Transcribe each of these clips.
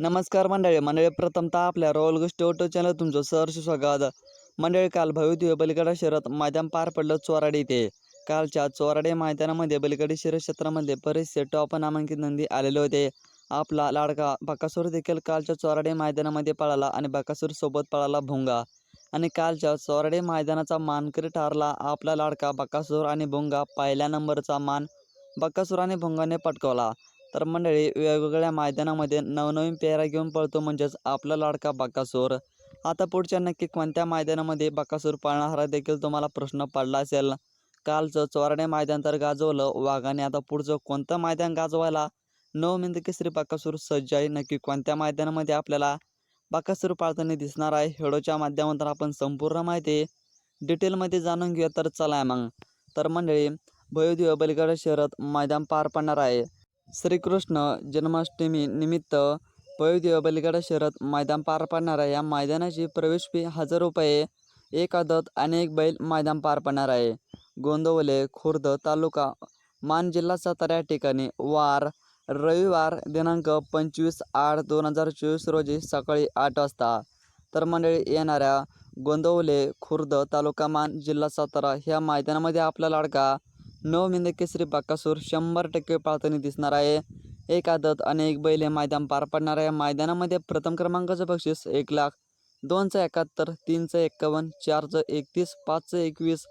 नमस्कार मंडळी मंडळी प्रथमतः आपल्या रॉयल गोष्टी ऑटो चॅनल तुमचं सहर्ष स्वागत. मंडळी काल भव्य बलिकडा शहरात मैदान पार पडलं चोराडे इथे. कालच्या चोराडे मैदानामध्ये बलिकडे शहर क्षेत्रामध्ये बरेचसे टॉप नामांकित नंदी आलेले होते. आपला लाडका बकासूर देखील कालच्या चोराडे मैदानामध्ये पळाला आणि बकासूर सोबत पळाला भोंगा. आणि कालच्या चोराडे मैदानाचा मानकरी ठरला आपला लाडका बकासूर आणि भोंगा पहिल्या नंबरचा मान बकासूर आणि भोंगाने पटकावला. तर मंडळी वेगवेगळ्या मैदानामध्ये नवनवीन पेहरा घेऊन पळतो म्हणजेच आपला लाडका बकासूर. आता पुढच्या नक्की कोणत्या मैदानामध्ये बकासूर पाळणारा देखील तुम्हाला प्रश्न पडला असेल. कालचं चोराडे मैदान तर गाजवलं. वाघाने आता पुढचं कोणतं मैदान गाजवायला? नऊ मिंद केसरी बकासूर सज्ज आहे नक्की कोणत्या मैदानामध्ये आपल्याला बकासूर पाळताना दिसणार आहे? हेडोच्या माध्यमातून आपण संपूर्ण माहिती डिटेलमध्ये जाणून घेऊया. तर चला मग. तर मंडळी भयोदिव बलिगड शहरात मैदान पार पडणार आहे. श्रीकृष्ण जन्माष्टमी निमित्त भव्यदेव बलिगडा शहरात मैदान पार पडणार आहे या मैदानाची प्रवेश फी हजार रुपये एक आदत आणि एक बैल मैदान पार पडणार आहे. गोंदवले खुर्द तालुका मान जिल्हा सातारा या ठिकाणी वार रविवार दिनांक पंचवीस आठ दोन हजार चोवीस रोजी सकाळी आठ वाजता. तर मंडळी येणाऱ्या गोंदवले खुर्द तालुका मान जिल्हा सातारा ह्या मैदानामध्ये आपला लाडका नऊ मिंद केसरी बाकासूर शंभर टक्के पाळताना दिसणार आहे. एक आदत आणि एक बैल हे मैदान पार पाडणार आहे. मैदानामध्ये प्रथम क्रमांकाचं बक्षीस एक लाख दोनचं एकाहत्तर तीनचं एक्कावन्न चारचं एकतीस पाचचं एकवीस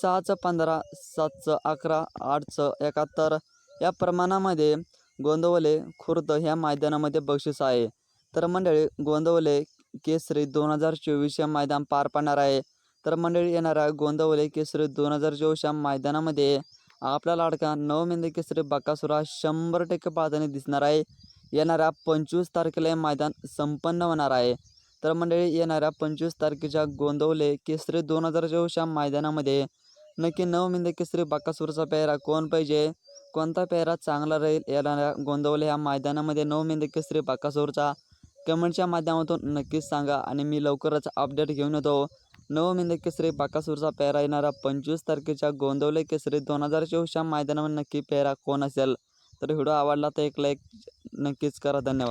सहाचं पंधरा सातचं अकरा आठचं एकाहत्तर. या प्रमाणामध्ये गोंदवले खुर्द ह्या मैदानामध्ये बक्षीस आहे. तर मंडळी गोंदवले केसरी दोन हजार चोवीस या मैदान पार पडणार आहे. तर मंडळी येणाऱ्या गोंदवले केसरी दोन हजार चोवीसच्या मैदानामध्ये आपला लाडका नऊ मेंदे केसरी बकासुरा शंभर टक्के पाहताना दिसणार आहे. येणाऱ्या पंचवीस तारखेला हे मैदान संपन्न होणार आहे. तर मंडळी येणाऱ्या पंचवीस तारखेच्या गोंदवले केसरी दोन हजार चोवीसच्या मैदानामध्ये नक्की नऊ मेंद केसरी बकासूरचा पेहरा कोण पाहिजे? कोणता पेहरा चांगला राहील? येणाऱ्या गोंदवले ह्या मैदानामध्ये नऊ मेंदे केसरी बकासूरचा कमेंटच्या माध्यमातून नक्कीच सांगा आणि मी लवकरच अपडेट घेऊन येतो. नऊ केसरी बाकासूरचा पेहरा येणारा पंचवीस तारखेच्या गोंदवले केसरी दोन हजार चोवीसच्या मैदानावर नक्की पेहरा कोण असेल? तर व्हिडिओ आवडला तर एक लाईक नक्कीच करा. धन्यवाद.